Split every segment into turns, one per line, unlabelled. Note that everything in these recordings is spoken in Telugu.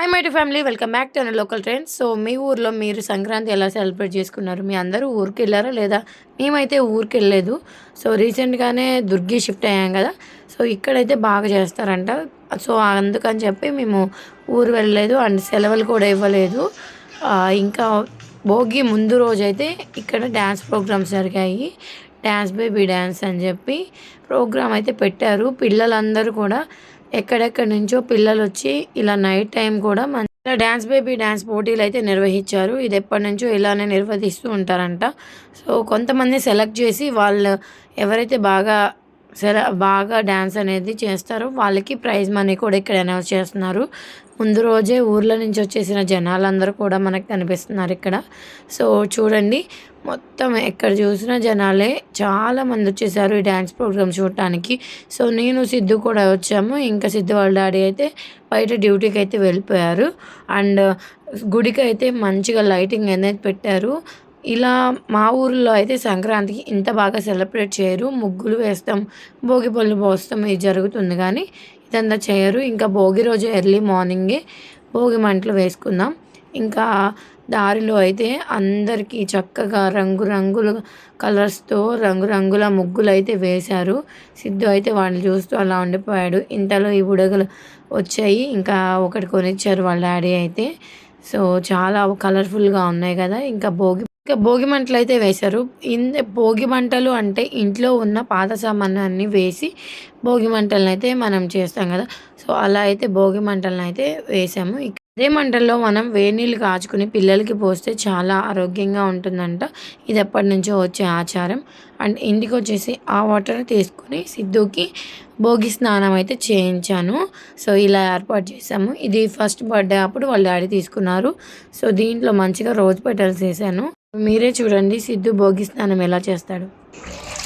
Hi my to family welcome back to local train so మీ ఊర్లో మీరు సంక్రాంతి ఎలా సెలబ్రేట్ చేసుకున్నారు? మీ అందరూ ఊరికి వెళ్ళారా లేదా? మేమైతే ఊరికి వెళ్ళలేదు. సో రీసెంట్గానే దుర్గి షిఫ్ట్ అయ్యాం కదా. సో ఇక్కడైతే బాగా చేస్తారంట. సో అందుకని చెప్పి మేము ఊరు వెళ్ళలేదు అండ్ సెలవులు కూడా ఇవ్వలేదు. ఇంకా భోగి ముందు రోజైతే ఇక్కడ డ్యాన్స్ ప్రోగ్రామ్స్ జరిగాయి. డ్యాన్స్ బేబీ డ్యాన్స్ అని చెప్పి ప్రోగ్రామ్ అయితే పెట్టారు. పిల్లలందరూ కూడా ఎక్కడెక్కడి నుంచో పిల్లలు వచ్చి ఇలా నైట్ టైం కూడా మన ఇలా డ్యాన్స్ బేబీ డ్యాన్స్ పోటీలు అయితే నిర్వహించారు. ఇది ఎప్పటి నుంచో ఇలానే నిర్వహిస్తూ ఉంటారంట. సో కొంతమంది సెలెక్ట్ చేసి వాళ్ళు ఎవరైతే బాగా సరే బాగా డ్యాన్స్ అనేది చేస్తారు. వాళ్ళకి ప్రైజ్ మనీ కూడా ఇక్కడ అనౌన్స్ చేస్తున్నారు. ముందు రోజే ఊర్ల నుంచి వచ్చేసిన జనాలందరూ కూడా మనకు కనిపిస్తున్నారు ఇక్కడ. సో చూడండి మొత్తం ఎక్కడ చూసినా జనాలే చాలా మంది వచ్చేసారు ఈ డ్యాన్స్ ప్రోగ్రామ్ చూడటానికి. సో నేను సిద్ధు కూడా వచ్చాము. ఇంకా సిద్ధు వాళ్ళ డాడీ అయితే బయట డ్యూటీకి అయితే వెళ్ళిపోయారు. అండ్ గుడికి అయితే మంచిగా లైటింగ్ అనేది పెట్టారు. ఇలా మా ఊర్లో అయితే సంక్రాంతికి ఇంత బాగా సెలబ్రేట్ చేయరు. ముగ్గులు వేస్తాం భోగి పళ్ళు పోస్తాం ఇది జరుగుతుంది కానీ ఇదంతా చేయరు. ఇంకా భోగి రోజు ఎర్లీ మార్నింగే భోగి మంటలు వేసుకుందాం. ఇంకా దారిలో అయితే అందరికీ చక్కగా రంగురంగుల కలర్స్తో రంగురంగుల ముగ్గులు అయితే వేశారు. సిద్ధు అయితే వాళ్ళు చూస్తూ అలా ఉండిపోయాడు. ఇంతలో ఈ బుడగలు వచ్చాయి. ఇంకా ఒకటి కొనిచ్చారు వాళ్ళ డాడీ అయితే. సో చాలా కలర్ఫుల్గా ఉన్నాయి కదా. ఇంకా భోగి ఇంకా భోగి మంటలు అయితే వేశారు. ఇంత భోగి మంటలు అంటే ఇంట్లో ఉన్న పాత సామాన్ని వేసి భోగి మంటలను అయితే మనం చేస్తాం కదా. సో అలా అయితే భోగి మంటలను అయితే వేసాము అదే మంటల్లో మనం వేడి నీళ్ళు కాచుకుని పిల్లలకి పోస్తే చాలా ఆరోగ్యంగా ఉంటుందంట. ఇది ఎప్పటి నుంచో వచ్చే ఆచారం. అండ్ ఇంటికి వచ్చేసి ఆ వాటర్ తీసుకుని సిద్ధుకి భోగి స్నానం అయితే చేయించాను. సో ఇలా ఏర్పాటు చేసాము ఇది ఫస్ట్ బర్త్డే అప్పుడు వాళ్ళ డాడీ తీసుకున్నారు. సో దీంట్లో మంచిగా రోజ్ పెటల్స్ వేసాను మీరే చూడండి సిద్ధు భోగి స్నానం ఎలా చేస్తాడు.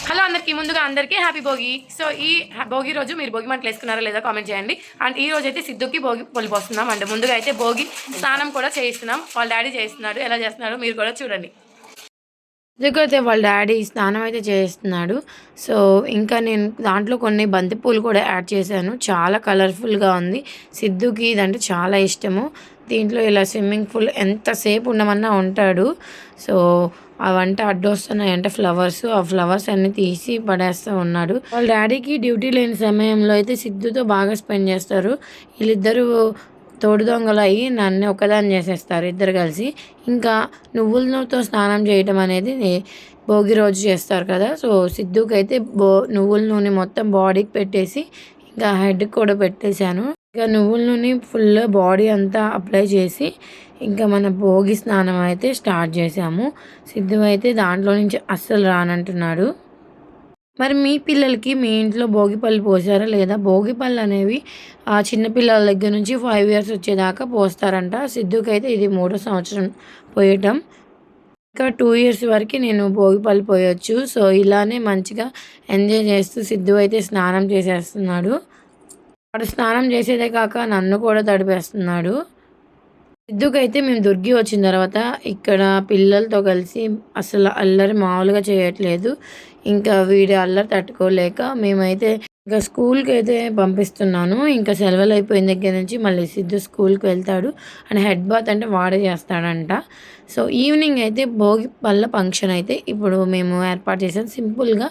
హలో అందరికీ ముందుగా అందరికీ హ్యాపీ భోగి. సో ఈ భోగి రోజు మీరు భోగి మంటలు వేసుకున్నారా లేదా కామెంట్ చేయండి. అండ్ ఈ రోజు అయితే సిద్ధుకి భోగి పొలి పోస్తున్నాం అండ్. ముందుగా అయితే భోగి స్నానం కూడా చేయిస్తున్నాం. వాళ్ళ డాడీ చేస్తున్నాడు. ఎలా చేస్తున్నాడు మీరు కూడా చూడండి. అయితే వాళ్ళ డాడీ స్నానం అయితే చేస్తున్నాడు సో ఇంకా నేను దాంట్లో కొన్ని బంతిపూలు కూడా యాడ్ చేశాను. చాలా కలర్ఫుల్గా ఉంది. సిద్ధుకి ఇదంటే చాలా ఇష్టము. దీంట్లో ఇలా స్విమ్మింగ్ పూల్ ఎంతసేపు ఉండమన్నా ఉంటాడు. సో అవంటే అడ్డొస్తున్నాయంటే ఫ్లవర్స్ ఆ ఫ్లవర్స్ అన్ని తీసి పడేస్తూ ఉన్నాడు. వాళ్ళ డాడీకి డ్యూటీ లేని సమయంలో అయితే సిద్ధుతో బాగా స్పెండ్ చేస్తారు. వీళ్ళిద్దరూ తోడు దొంగలు అయ్యి నన్ను ఒకదాన్ని చేసేస్తారు ఇద్దరు కలిసి. ఇంకా నువ్వుల నూనెతో స్నానం చేయటం అనేది భోగి రోజు చేస్తారు కదా. సో సిద్ధుకైతే అయితే బో నువ్వుల నూనె మొత్తం బాడీకి పెట్టేసి ఇంకా హెడ్కి కూడా పెట్టేశాను. ఇంకా నువ్వుల నూనె ఫుల్ బాడీ అంతా అప్లై చేసి ఇంకా మన భోగి స్నానం అయితే స్టార్ట్ చేసాము సిద్ధు అయితే దాంట్లో నుంచి అస్సలు రానంటున్నాడు. మరి మీ పిల్లలకి మీ ఇంట్లో భోగిపళ్ళు పోసారా లేదా? భోగిపళ్ళు అనేవి ఆ చిన్నపిల్లల దగ్గర నుంచి ఫైవ్ ఇయర్స్ వచ్చేదాకా పోస్తారంట. సిద్ధుకైతే అయితే ఇది మూడో సంవత్సరం పోయటం. ఇంకా టూ ఇయర్స్ వరకు నేను భోగిపళ్ళు పోయొచ్చు. సో ఇలానే మంచిగా ఎంజాయ్ చేస్తూ సిద్ధు అయితే స్నానం చేసేస్తున్నాడు. వాడు స్నానం చేసేదే కాక నన్ను కూడా తడిపేస్తున్నాడు. సిద్ధుకైతే మేము దుర్గి వచ్చిన తర్వాత ఇక్కడ పిల్లలతో కలిసి అసలు అల్లరి మామూలుగా చేయట్లేదు. ఇంకా వీడి అల్లరి తట్టుకోలేక మేమైతే ఇంకా స్కూల్కి అయితే పంపిస్తున్నాను. ఇంకా సెలవులు అయిపోయిన దగ్గర నుంచి మళ్ళీ సిద్ధు స్కూల్కి వెళ్తాడు. అండ్ హెడ్ బాత్ అంటే వాడే చేస్తాడంట. సో ఈవినింగ్ అయితే భోగి పళ్ళ ఫంక్షన్ అయితే ఇప్పుడు మేము ఏర్పాటు చేసాం. సింపుల్గా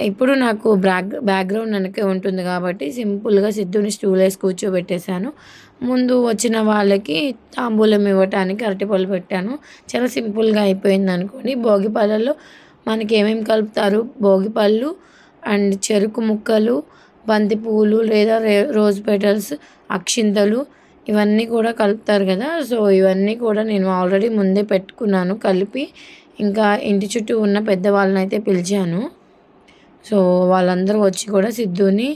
ఇప్పుడు నాకు బ్యాక్ బ్యాక్గ్రౌండ్ వెనకే ఉంటుంది కాబట్టి సింపుల్గా సిద్ధుని స్టూల్ వేసి కూర్చోబెట్టేశాను. ముందు వచ్చిన వాళ్ళకి తాంబూలం ఇవ్వటానికి అరటిపళ్ళు పెట్టాను. చాలా సింపుల్గా అయిపోయింది అనుకోండి. భోగి పళ్ళలో మనకి ఏమేమి కలుపుతారు? భోగిపళ్ళు అండ్ చెరుకు ముక్కలు బంతి పువ్వులు లేదా రే- రోజ్ పెటల్స్ అక్షింతలు ఇవన్నీ కూడా కలుపుతారు కదా. సో ఇవన్నీ కూడా నేను ఆల్రెడీ ముందే పెట్టుకున్నాను కలిపి. ఇంకా ఇంటి చుట్టూ ఉన్న పెద్దవాళ్ళని అయితే పిలిచాను. సో వాళ్ళందరూ వచ్చి కూడా సిద్ధుని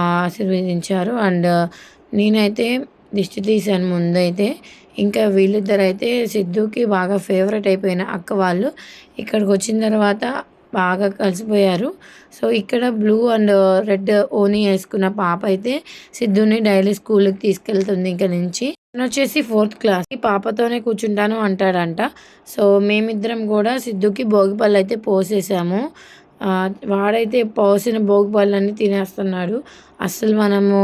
ఆశీర్వదించారు. అండ్ నేనైతే దిష్టి తీశాను ముందైతే. ఇంకా వీళ్ళిద్దరు అయితే సిద్ధుకి బాగా ఫేవరెట్ అయిపోయిన అక్క వాళ్ళు ఇక్కడికి వచ్చిన తర్వాత బాగా కలిసిపోయారు. సో ఇక్కడ బ్లూ అండ్ రెడ్ ఓనీ వేసుకున్న పాప అయితే సిద్ధుని డైలీ స్కూల్కి తీసుకెళ్తుంది ఇంకా నుంచి. తను వచ్చేసి ఫోర్త్ క్లాస్. ఈ పాపతోనే కూర్చుంటాను అంటాడంట. సో మేమిద్దరం కూడా సిద్ధుకి భోగిపళ్ళు అయితే పోసేసాము. వాడైతే పోసిన భోగిపళ్ళన్నీ తినేస్తున్నాడు. అస్సలు మనము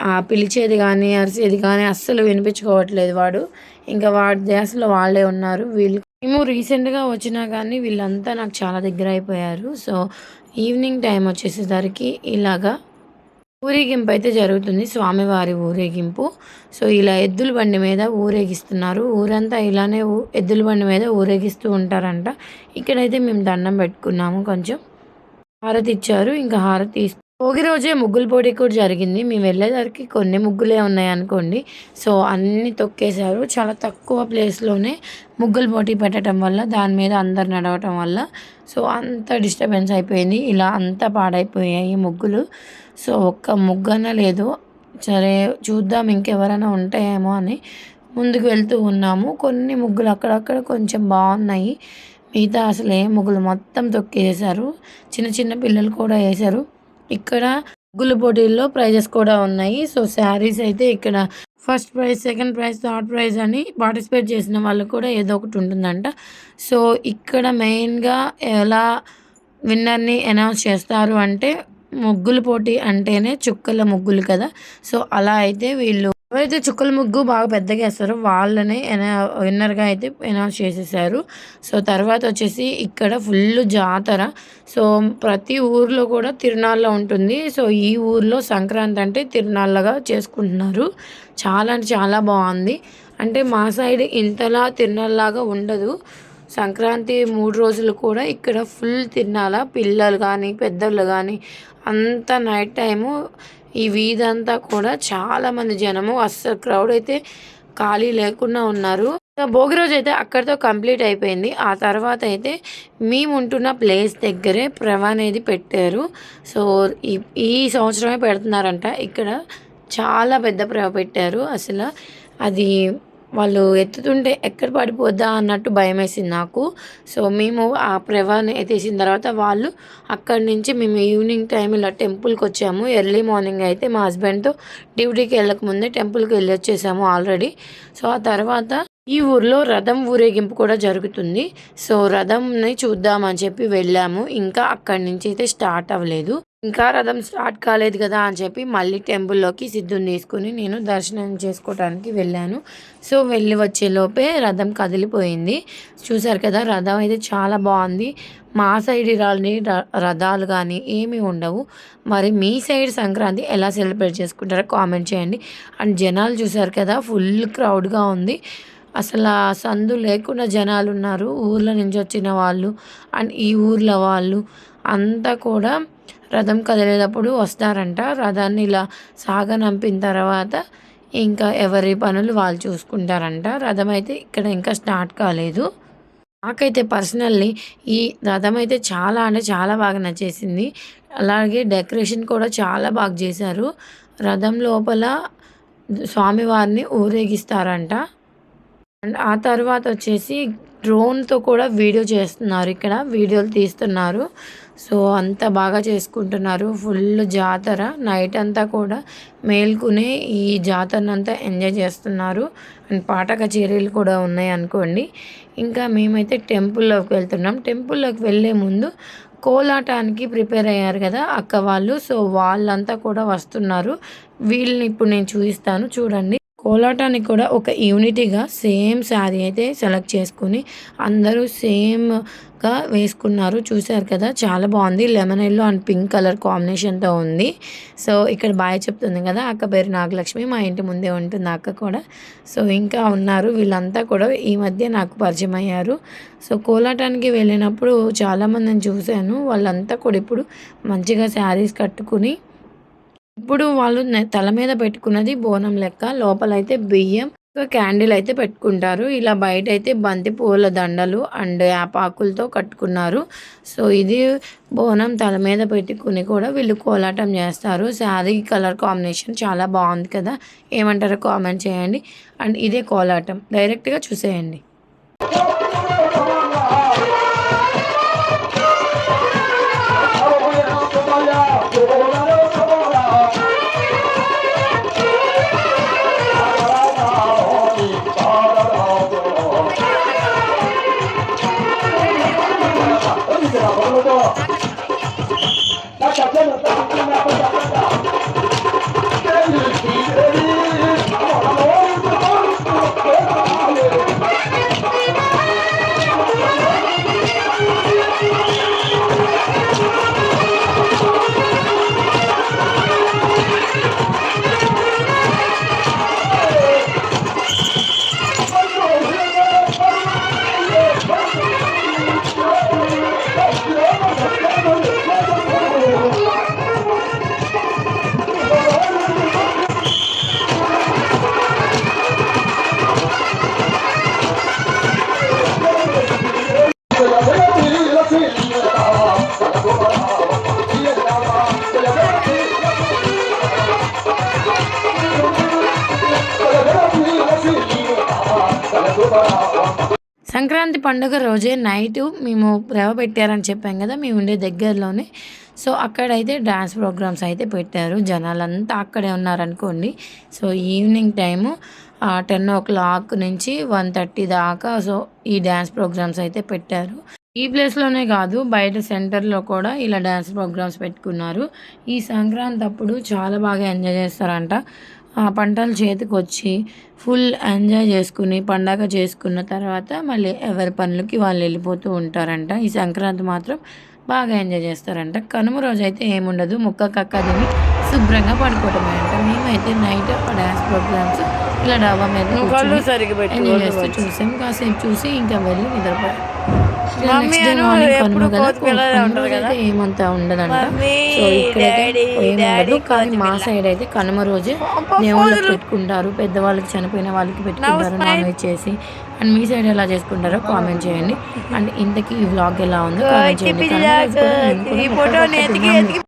ఆ పిలిచేది కానీ అరిసేది కానీ అస్సలు వినిపించుకోవట్లేదు వాడు. ఇంకా వాడి దేశంలో వాళ్ళే ఉన్నారు. వీళ్ళు మేము రీసెంట్గా వచ్చినా కానీ వీళ్ళంతా నాకు చాలా దగ్గర అయిపోయారు. సో ఈవినింగ్ టైం వచ్చేసేసరికి ఇలాగా ఊరేగింపు అయితే జరుగుతుంది స్వామివారి ఊరేగింపు. సో ఇలా ఎద్దుల బండి మీద ఊరేగిస్తున్నారు. ఊరంతా ఇలానే ఎద్దుల బండి మీద ఊరేగిస్తూ ఉంటారంట. ఇక్కడైతే మేము దండం పెట్టుకున్నాము కొంచెం. హారతి ఇచ్చారు. ఇంకా హారతి భోగి రోజే ముగ్గుల పోటీ కూడా జరిగింది. మేము వెళ్ళేసరికి కొన్ని ముగ్గులే ఉన్నాయి అనుకోండి. సో అన్నీ తొక్కేశారు. చాలా తక్కువ ప్లేస్లోనే ముగ్గుల పోటీ పెట్టడం వల్ల దాని మీద అందరు నడవటం వల్ల సో అంత డిస్టర్బెన్స్ అయిపోయింది. ఇలా అంతా పాడైపోయాయి ముగ్గులు. సో ఒక్క ముగ్గన లేదు. సరే చూద్దాం ఇంకెవరైనా ఉంటాయేమో అని ముందుకు వెళ్తూ ఉన్నాము. కొన్ని ముగ్గులు అక్కడక్కడ కొంచెం బాగున్నాయి. మిగతా అసలు ఏ ముగ్గులు మొత్తం తొక్కేసారు చిన్న చిన్న పిల్లలు కూడా వేశారు. ఇక్కడ ముగ్గుల పోటీల్లో ప్రైజెస్ కూడా ఉన్నాయి. సో శారీస్ అయితే ఇక్కడ first prize second prize third prize అని పార్టిసిపేట్ చేసిన వాళ్ళు కూడా ఏదో ఒకటి ఉంటుందంట. సో ఇక్కడ మెయిన్గా ఎలా విన్నర్ని అనౌన్స్ చేస్తారు అంటే ముగ్గుల పోటీ అంటేనే చుక్కల ముగ్గులు కదా. సో అలా అయితే వీళ్ళు ఎవరైతే చుక్కల ముగ్గు బాగా పెద్దగా వేస్తారో. వాళ్ళనే విన్నర్గా అయితే అనౌన్స్ చేసేసారు. సో తర్వాత వచ్చేసి ఇక్కడ ఫుల్ జాతర. సో ప్రతి ఊర్లో కూడా తిరునాళ్ళ ఉంటుంది. సో ఈ ఊర్లో సంక్రాంతి అంటే తిరునాళ్ళగా చేసుకుంటున్నారు. చాలా అంటే చాలా బాగుంది. అంటే మా సైడ్ ఇంతలా తిరునాళ్ళలాగా ఉండదు. సంక్రాంతి మూడు రోజులు కూడా ఇక్కడ ఫుల్ తిన్నాల పిల్లలు కానీ పెద్దలు కానీ అంత నైట్ టైము ఈ వీధంతా కూడా చాలామంది జనము. అస్సలు క్రౌడ్ అయితే ఖాళీ లేకుండా ఉన్నారు. భోగి రోజు అయితే అక్కడితో కంప్లీట్ అయిపోయింది. ఆ తర్వాత అయితే మేము ఉంటున్న ప్లేస్ దగ్గరే ప్రభ అనేది పెట్టారు. సో ఈ ఈ సంవత్సరమే పెడుతున్నారంట. ఇక్కడ చాలా పెద్ద ప్రభ పెట్టారు. అసలు అది వాళ్ళు ఎత్తుతుంటే ఎక్కడ పడిపోద్దా అన్నట్టు భయం వేసింది నాకు. సో మేము ఆ ప్రభాని ఎత్తేసిన తర్వాత వాళ్ళు అక్కడి నుంచి మేము ఈవినింగ్ టైం ఇలా టెంపుల్కి వచ్చాము. ఎర్లీ మార్నింగ్ అయితే మా హస్బెండ్తో డ్యూటీకి వెళ్ళకముందే టెంపుల్కి వెళ్ళి వచ్చేసాము ఆల్రెడీ. సో ఆ తర్వాత ఈ ఊర్లో రథం ఊరేగింపు కూడా జరుగుతుంది. సో రథంని చూద్దామని చెప్పి వెళ్ళాము. ఇంకా అక్కడి నుంచి అయితే స్టార్ట్ అవ్వలేదు. ఇంకా రథం స్టార్ట్ కాలేదు కదా అని చెప్పి మళ్ళీ టెంపుల్లోకి సిద్ధుని తీసుకుని నేను దర్శనం చేసుకోవడానికి వెళ్ళాను. సో వెళ్ళి వచ్చేలోపే రథం కదిలిపోయింది. చూసారు కదా రథం అయితే చాలా బాగుంది. మా సైడ్ రాని రథాలు కానీ ఏమీ ఉండవు. మరి మీ సైడ్ సంక్రాంతి ఎలా సెలబ్రేట్ చేసుకుంటారో కామెంట్ చేయండి. అండ్ జనాలు చూసారు కదా ఫుల్ క్రౌడ్గా ఉంది. అసలు సందు లేకుండా జనాలు ఉన్నారు. ఊర్ల నుంచి వచ్చిన వాళ్ళు అండ్ ఈ ఊర్ల వాళ్ళు అంతా కూడా రథం కదిలేటప్పుడు వస్తారంట. రథాన్ని ఇలా సాగనంపిన తర్వాత ఇంకా ఎవరి పనులు వాళ్ళు చూసుకుంటారంట. రథం అయితే ఇక్కడ ఇంకా స్టార్ట్ కాలేదు. నాకైతే పర్సనల్లీ ఈ రథం అయితే చాలా అంటే చాలా బాగా నచ్చేసింది. అలాగే డెకరేషన్ కూడా చాలా బాగా చేశారు. రథం లోపల స్వామివారిని ఊరేగిస్తారంట. అండ్ ఆ తర్వాత వచ్చేసి డ్రోన్తో కూడా వీడియో చేస్తున్నారు. ఇక్కడ వీడియోలు తీస్తున్నారు. సో అంత బాగా చేసుకుంటున్నారు. ఫుల్ జాతర. నైట్ అంతా కూడా మేల్కునే ఈ జాతరనంతా ఎంజాయ్ చేస్తున్నారు. అండ్ పాట కచేరీలు కూడా ఉన్నాయి అనుకోండి. ఇంకా మేమైతే టెంపుల్లోకి వెళ్తున్నాం. టెంపుల్లోకి వెళ్ళే ముందు కోలాటానికి ప్రిపేర్ అయ్యారు కదా అక్క వాళ్ళు. సో వాళ్ళంతా కూడా వస్తున్నారు. వీళ్ళని ఇప్పుడు నేను చూపిస్తాను. చూడండి. కోలాటానికి కూడా ఒక యూనిటీగా సేమ్ శారీ అయితే సెలెక్ట్ చేసుకుని అందరూ సేమ్గా వేసుకున్నారు. చూశారు కదా చాలా బాగుంది. Lemon yellow and pink colour కాంబినేషన్తో ఉంది. సో ఇక్కడ బాయ్ చెప్తుంది కదా అక్క పేరు నాగలక్ష్మి మా ఇంటి ముందే ఉంటుంది అక్క కూడా. సో ఇంకా ఉన్నారు. వీళ్ళంతా కూడా ఈ మధ్య నాకు పరిచయం అయ్యారు. సో కోలాటానికి వెళ్ళినప్పుడు చాలామందిని చూశాను. వాళ్ళంతా కూడా ఇప్పుడు మంచిగా శారీస్ కట్టుకుని ఇప్పుడు వాళ్ళు తల మీద పెట్టుకున్నది బోనం లెక్క లోపలైతే బియ్యం క్యాండిల్ అయితే పెట్టుకుంటారు. ఇలా బయట అయితే బంతి పూల దండలు అండ్ యాపాకులతో కట్టుకున్నారు. సో ఇది బోనం తల మీద పెట్టుకుని కూడా వీళ్ళు కోలాటం చేస్తారు. శారీ కలర్ కాంబినేషన్ చాలా బాగుంది కదా. ఏమంటారో కామెంట్ చేయండి. అండ్ ఇదే కోలాటం. డైరెక్ట్గా చూసేయండి. సంక్రాంతి పండుగ రోజే నైట్ మేము ప్రేమ పెట్టారని చెప్పాం కదా మేము ఉండే దగ్గరలోనే. సో అక్కడైతే డ్యాన్స్ ప్రోగ్రామ్స్ అయితే పెట్టారు. జనాలంతా అక్కడే ఉన్నారనుకోండి. So evening time ten o'clock నుంచి వన్ థర్టీ దాకా సో ఈ డ్యాన్స్ ప్రోగ్రామ్స్ అయితే పెట్టారు. ఈ ప్లేస్లోనే కాదు బయట సెంటర్లో కూడా ఇలా డ్యాన్స్ ప్రోగ్రామ్స్ పెట్టుకున్నారు. ఈ సంక్రాంతి అప్పుడు చాలా బాగా ఎంజాయ్ చేస్తారంట. ఆ పంటలు చేతికి వచ్చి ఫుల్ ఎంజాయ్ చేసుకుని పండగ చేసుకున్న తర్వాత మళ్ళీ ఎవరి పనులకి వాళ్ళు వెళ్ళిపోతూ ఉంటారంట. ఈ సంక్రాంతి మాత్రం బాగా ఎంజాయ్ చేస్తారంట. కనుమ రోజు అయితే ఏముండదు. ముక్క కక్క తిని శుభ్రంగా పడుకోవటమే అంట. మేమైతే నైట్ డ్యాన్స్ ప్రోగ్రామ్స్ ఇలా డాబా మీద
కళ్ళు సరిగ్గా పెట్టి
చూసాం కాసేపు చూసి ఇంకా వెళ్ళి నిద్రపోయాం. ఏమంతా ఉండదంట. సో ఇక్కడైతే కానీ మా. సైడ్ అయితే కనుమ రోజే దేవుళ్ళకి. పెట్టుకుంటారు. పెద్దవాళ్ళకి చనిపోయిన వాళ్ళకి పెట్టుకుంటారు. నాన్ వెజ్ చేసి. అండ్ మీ సైడ్ ఎలా చేసుకుంటారో కామెంట్ చేయండి. అండ్ ఇంతకీ ఈ వ్లాగ్ ఎలా ఉందో కామెంట్ చేయండి.